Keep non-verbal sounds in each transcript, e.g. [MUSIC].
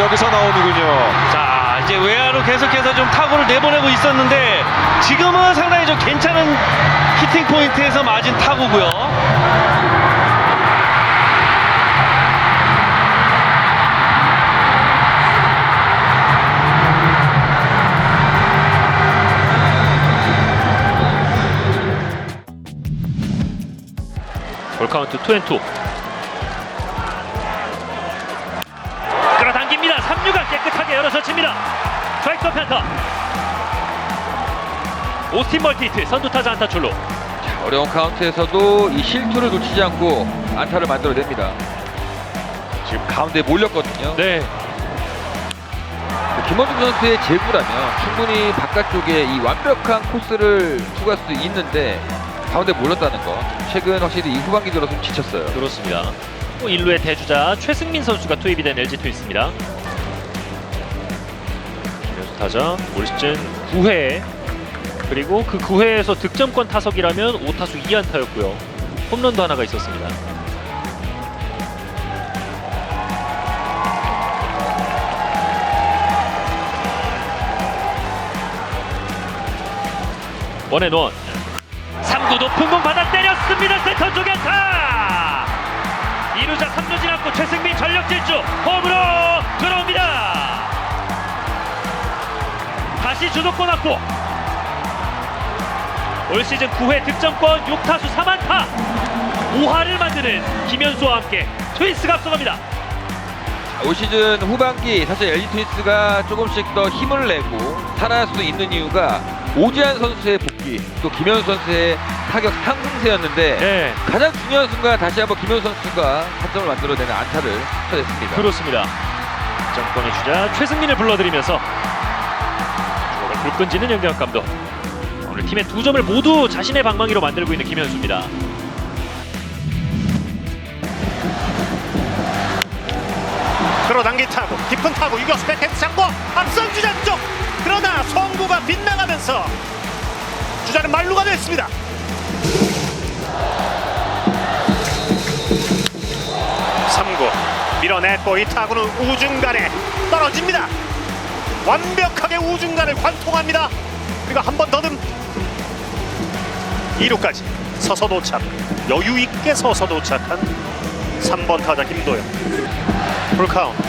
여기서 나오는군요. 자 이제 외야로 계속해서 좀 타구를 내보내고 있었는데 지금은 상당히 좀 괜찮은 히팅 포인트에서 맞은 타구고요. 볼카운트 2앤2 열어서 칩니다. 스트라이크 펜터. 오스틴 멀티히트 선두타자 안타 출루. 어려운 카운트에서도 이 실투를 놓치지 않고 안타를 만들어냅니다. 지금 가운데 몰렸거든요. 네. 김원중 선수의 제구라면 충분히 바깥쪽에 이 완벽한 코스를 투구할 수도 있는데 가운데 몰렸다는 거. 최근 확실히 이 후반기 들어서 좀 지쳤어요. 그렇습니다. 또 1루의 대주자 최승민 선수가 투입이 된 LG 트윈스입니다. 타자 올 시즌 9회 그리고 그 9회에서 득점권 타석이라면 5타수 2안타였고요. 홈런도 하나가 있었습니다. 원앤원 3구 높은 공 받아 때렸습니다. 센터 쪽에 타 2루자 3루 지났고 최승민 전력 질주 홈으로 들어옵니다. 다시 주도권 확보. 올 시즌 9회 득점권 6타수 3안타 5할을 만드는 김현수와 함께 트윈스가 앞서갑니다. 올 시즌 후반기 사실 LG 트윈스가 조금씩 더 힘을 내고 살아날 수도 있는 이유가 오지환 선수의 복귀 또 김현수 선수의 타격 상승세였는데 네, 가장 중요한 순간 다시 한번 김현수 선수가 타점을 만들어내는 안타를 쳐냈습니다. 그렇습니다. 득점권의 주자 최승민을 불러들이면서 주먹을 불 끈지는 영경 감독. 오늘 팀의 두 점을 모두 자신의 방망이로 만들고 있는 김현수입니다. 끌어당긴 타구 깊은 타구 유격수 백핸드 잡고 앞선 주자 쪽 그러나 송구가 빗나가면서 주자는 말루가 됐습니다 3구 밀어냈고 이 타구는 우중간에 떨어집니다 완벽하게 우중간을 관통합니다. 그리고 한 번 더듬. 2루까지 서서 도착. 여유 있게 서서 도착한 3번 타자 김도영. 풀 카운트.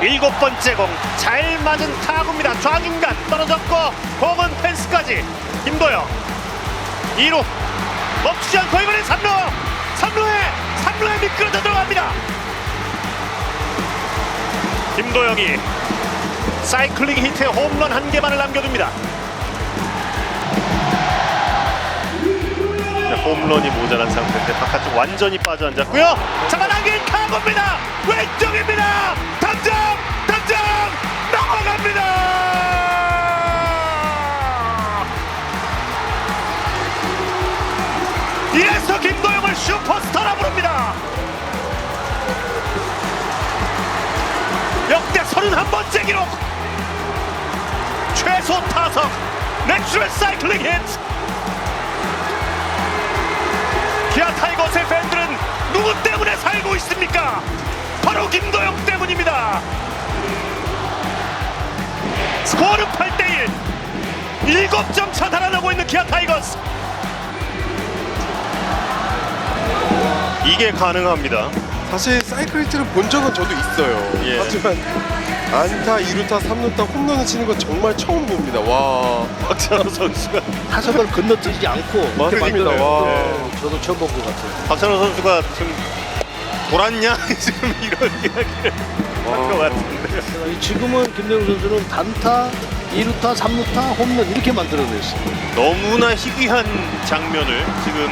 일곱 번째 공. 잘 맞은 타구입니다. 좌중간 떨어졌고 공은 펜스까지. 김도영. 2루. 멈추지 않고 이번엔 3루 3루에 3루에 미끄러져 들어갑니다 김도영이 사이클링 히트에 홈런 한 개만을 남겨둡니다 네, 홈런이 모자란 상태인데 바깥쪽 완전히 빠져 앉았고요. 잡아당긴 타구입니다. 왼쪽입니다. 내추럴 사이클링 히트. 기아 타이거스의 팬들은 누구 때문에 살고 있습니까? 바로 김도영 때문입니다. 스코어는 8대1. 7점 차 달아나고 있는 기아 타이거스. 이게 가능합니다. 사실 사이클리트를 본 적은 저도 있어요. 예. 하지만 안타, 2루타, 3루타 홈런을 치는 건 정말 처음 봅니다. 와. 박찬호 선수가 타석을 건너뛰지 않고 이렇게 맞습니다. 만들어요. 와. 네, 저도 처음 본 것 같아요. 박찬호 선수가 지금 돌았냐 [LAUGHS] 지금 이런 이야기를 할것 같은데. 이 지금은 김대웅 선수는 단타, 2루타, 3루타, 홈런 이렇게 만들어냈어요. 너무나 희귀한 장면을 지금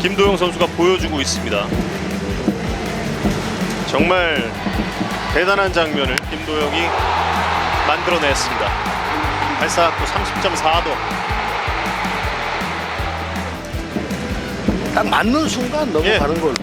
김도영 선수가 보여주고 있습니다. 정말 대단한 장면을 김도영이 만들어냈습니다. 발사각도 30.4도. 딱 맞는 순간 넘어가는 걸로.